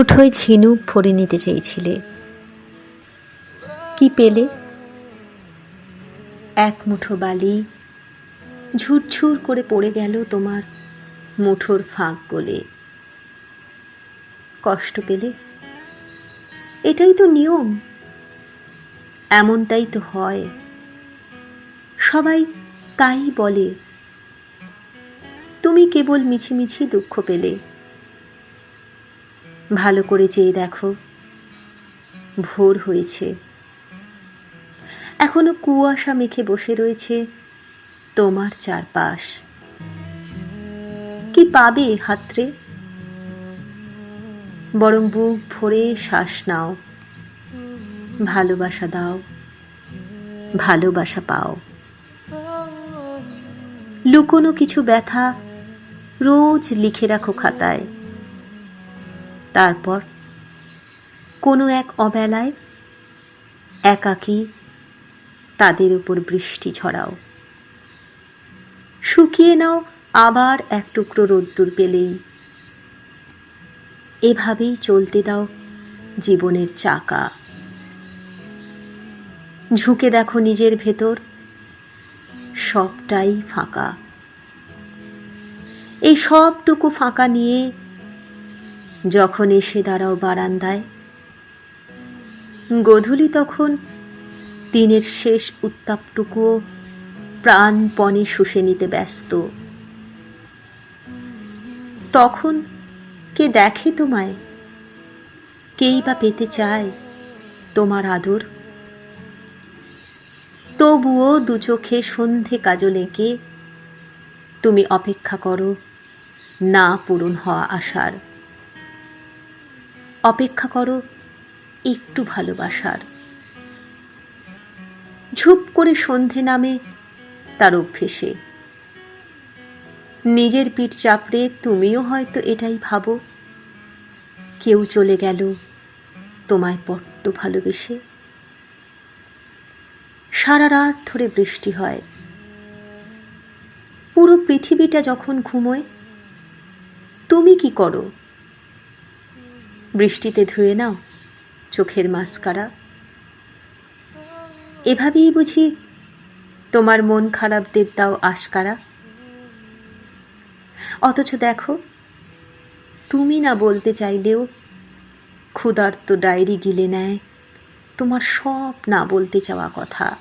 অথই ঝিনুক ভরে নিতে চেয়েছিলে। কি পেলে? এক মুঠো বালি। ঝুরঝুর করে পড়ে গেল তোমার মুঠোর ফাঁক গলে। কষ্ট পেলে? এটাই তো নিয়ম। এমনটাই তো হয়। সবাই তাই বলে। তুমি কেবল মিছিমিছি দুঃখ পেলে। ভালো করে চেয়ে দেখো। ভোর হয়েছে। এখনও কুয়াশা মেখে বসে রয়েছে তোমার চারপাশ। কি পাবে হাতরে? বরং বুক ভরে শ্বাস নাও। ভালোবাসা দাও। ভালোবাসা পাও। লুকোনো কিছু ব্যথা রোজ লিখে রাখো খাতায়। তারপর, কোনো এক অবেলায় একাকী তাদের উপর বৃষ্টি ঝরাও। শুকিয়ে নাও আবার এক টুকরো রোদ্দুর পেলেই। এভাবেই চলতে দাও জীবনের চাকা। ঝুঁকে দেখো নিজের ভেতর, সবটাই ফাঁকা। এই সবটুকু ফাঁকা নিয়ে যখন এসে দাঁড়াও বারান্দায়। গধূলি তখন দিনের শেষ উত্তাপটুকুও প্রাণপণে শুষে নিতে ব্যস্ত। তখন কে দেখে তোমায়? কেই বা পেতে চায় তোমার আদর? তবুও দু চোখে সন্ধে কাজল এঁকে তুমি অপেক্ষা করো না পূরণ হওয়া আশার। অপেক্ষা করো, একটু ভালোবাসার। ঝুপ করে সন্ধে নামে তার অভ্যেসে। নিজের পিঠ চাপড়ে তুমিও হয়তো এটাই ভাবো। কেউ চলে গেল তোমায় বড্ড ভালোবেসে। সারা রাত ধরে বৃষ্টি হয়। পুরো পৃথিবীটা যখন ঘুমোয়, তুমি কি করো? বৃষ্টিতে ধুয়ে নাও চোখের মাস্কারা। এভাবেই বুঝি তোমার মন খারাপদের দাও আশকারা। অথচ দেখো, তুমি না বলতে চাইলেও ক্ষুধার্ত ডায়েরি গিলে নেয় তোমার সব না বলতে চাওয়া কথা।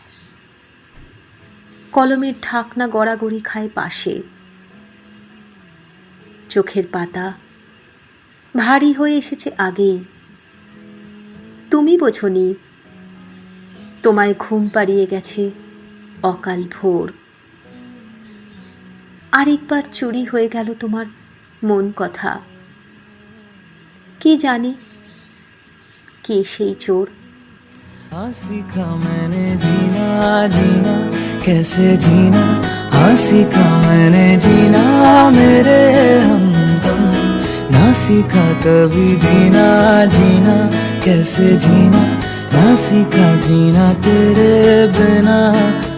কলমের ঢাকনা গড়াগড়ি খায় পাশে। চোখের পাতা ভারী হয়ে এসেছে আগেই তুমি বোঝনি তোমায় ঘুম পাড়িয়ে গেছে অকাল ভোর আরেকবার চুরি হয়ে গেল তোমার মন কথা কি জানে কে সেই চোর हाँ सीखा मैंने जीना जीना कैसे जीना हाँ सीखा मैंने जीना मेरे हमदम ना सीखा कभी जीना जीना कैसे जीना? ना सीखा जीना तेरे बिना।